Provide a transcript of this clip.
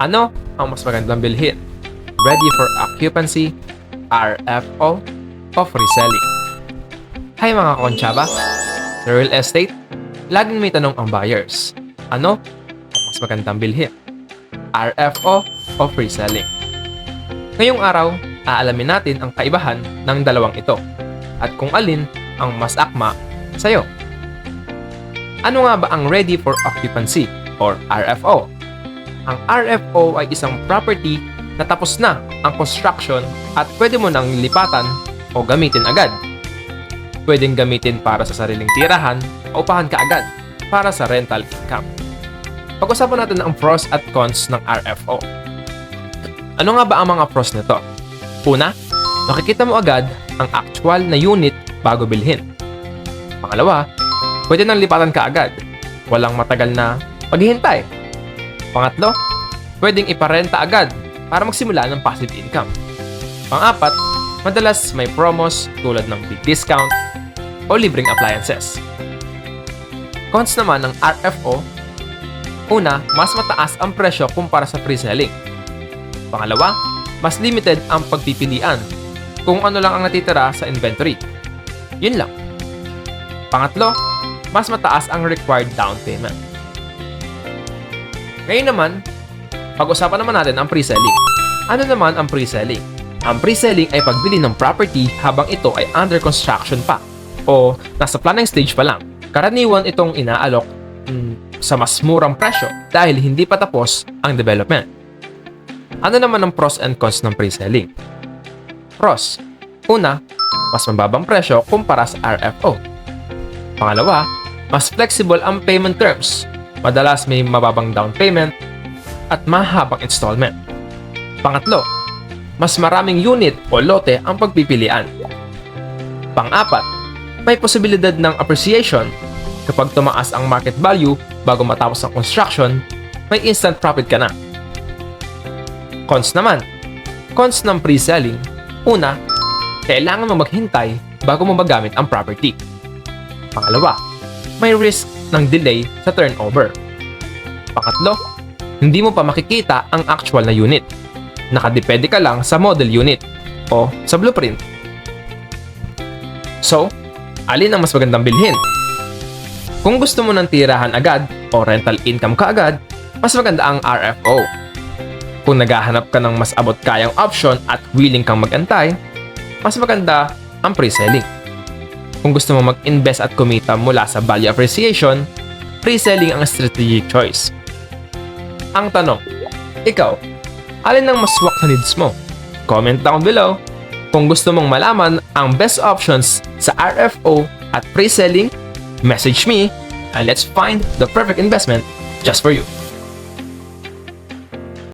Ano ang mas magandang bilhin? Ready for occupancy, RFO, o free selling? Hi mga konsyaba! Sa real estate, laging may tanong ang buyers. Ano ang mas magandang bilhin? RFO o free selling? Ngayong araw, aalamin natin ang kaibahan ng dalawang ito at kung alin ang mas akma sa'yo. Ano nga ba ang ready for occupancy or RFO? Ang RFO ay isang property na tapos na ang construction at pwede mo nang lipatan o gamitin agad. Pwedeng gamitin para sa sariling tirahan o upahan ka agad para sa rental income. Pag-usapan natin ang pros at cons ng RFO. Ano nga ba ang mga pros nito? Una, makikita mo agad ang actual na unit bago bilhin. Pangalawa, pwede nang lipatan ka agad. Walang matagal na paghihintay. Pangatlo, pwedeng iparenta agad para magsimula ng passive income. Pang-apat, madalas may promos tulad ng big discount o libreng appliances. Cons naman ng RFO, una, mas mataas ang presyo kumpara sa pre-selling. Pangalawa, mas limited ang pagpipilian kung ano lang ang natitira sa inventory. Yun lang. Pangatlo, mas mataas ang required down payment. Ngayon naman, pag-usapan naman natin ang pre-selling. Ano naman ang pre-selling? Ang pre-selling ay pagbili ng property habang ito ay under construction pa o nasa planning stage pa lang. Karaniwan itong inaalok mm, sa mas murang presyo dahil hindi pa tapos ang development. Ano naman ang pros and cons ng pre-selling? Pros. Una, mas mababang presyo kumpara sa RFO. Pangalawa, mas flexible ang payment terms. Madalas may mababang down payment at mahabang installment. Pangatlo, mas maraming unit o lote ang pagpipilian. Pang-apat, may posibilidad ng appreciation kapag tumaas ang market value bago matapos ang construction, may instant profit ka na. Cons naman. Cons ng pre-selling. Una, kailangan mo maghintay bago mo magamit ang property. Pangalawa, may risk ng delay sa turnover. Pangatlo, hindi mo pa makikita ang actual na unit. Nakadepende ka lang sa model unit o sa blueprint. So, alin ang mas magandang bilhin? Kung gusto mo ng tirahan agad o rental income ka agad, mas maganda ang RFO. Kung naghahanap ka ng mas abot kayang option at willing kang magantay, mas maganda ang pre-selling. Kung gusto mo mag-invest at kumita mula sa value appreciation, pre-selling ang strategic choice. Ang tanong, ikaw, alin ang mas swak sa needs mo? Comment down below. Kung gusto mong malaman ang best options sa RFO at pre-selling, message me and let's find the perfect investment just for you.